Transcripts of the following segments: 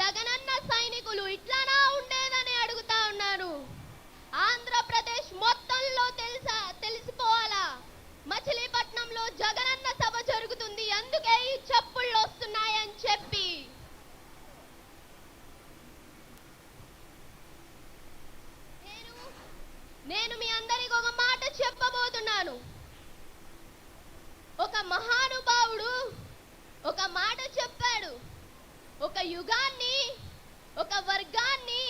జగనన్న సైనికులు ఇట్లానా ఉండేదని అడుగుతా ఉన్నాను ఆంధ్రప్రదేశ్ మొత్తంలో తెలుసా తెలిసిపోవాలా మచిలీపట్నంలో జగనన్న సభ జరుగుతుంది అందుకే ఈ చెప్పుళ్ళు వస్తున్నాయని చెప్పి. నేను నేను మీ అందరికి ఒక మాట చెప్పబోతున్నాను. ఒక మహానుభావుడు ఒక మా ఒక యుగాన్ని ఒక వర్గాన్ని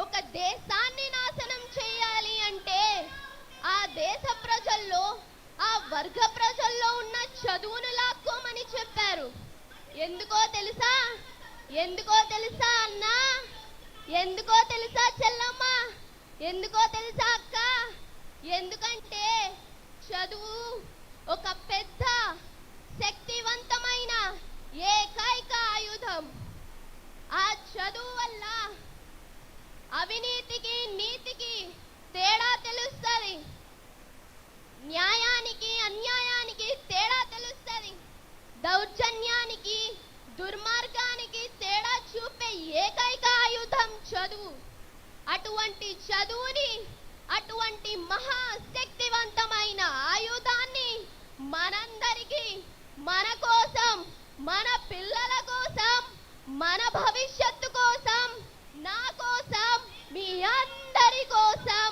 ఒక దేశాన్ని నాశనం చేయాలి అంటే ఆ దేశ ప్రజల్లో ఆ వర్గ ప్రజల్లో ఉన్న చదువును లాక్కోమని చెప్పారు. ఎందుకో తెలుసా? ఎందుకో తెలుసా అన్నా? ఎందుకో తెలుసా చెల్లమ్మ? ఎందుకో తెలుసా అక్క? ఎందుకంటే చదువు ఒక పెద్ద శక్తివంతమైన ఏకైక ఆయుధం ఆ చదువు వల్ల అవినీతికి నీతికి తేడా తెలుస్తుంది. న్యాయానికి అన్యాయానికి తేడా తెలుస్తుంది. దౌర్జన్యానికి దుర్మార్గానికి తేడా చూపే ఏకైక ఆయుధం చదువు. అటువంటి చదువుని అటువంటి మహాశక్తివంతమైన ఆయుధాన్ని మనందరికీ మన కోసం మన పిల్లల కోసం మన やったりさん。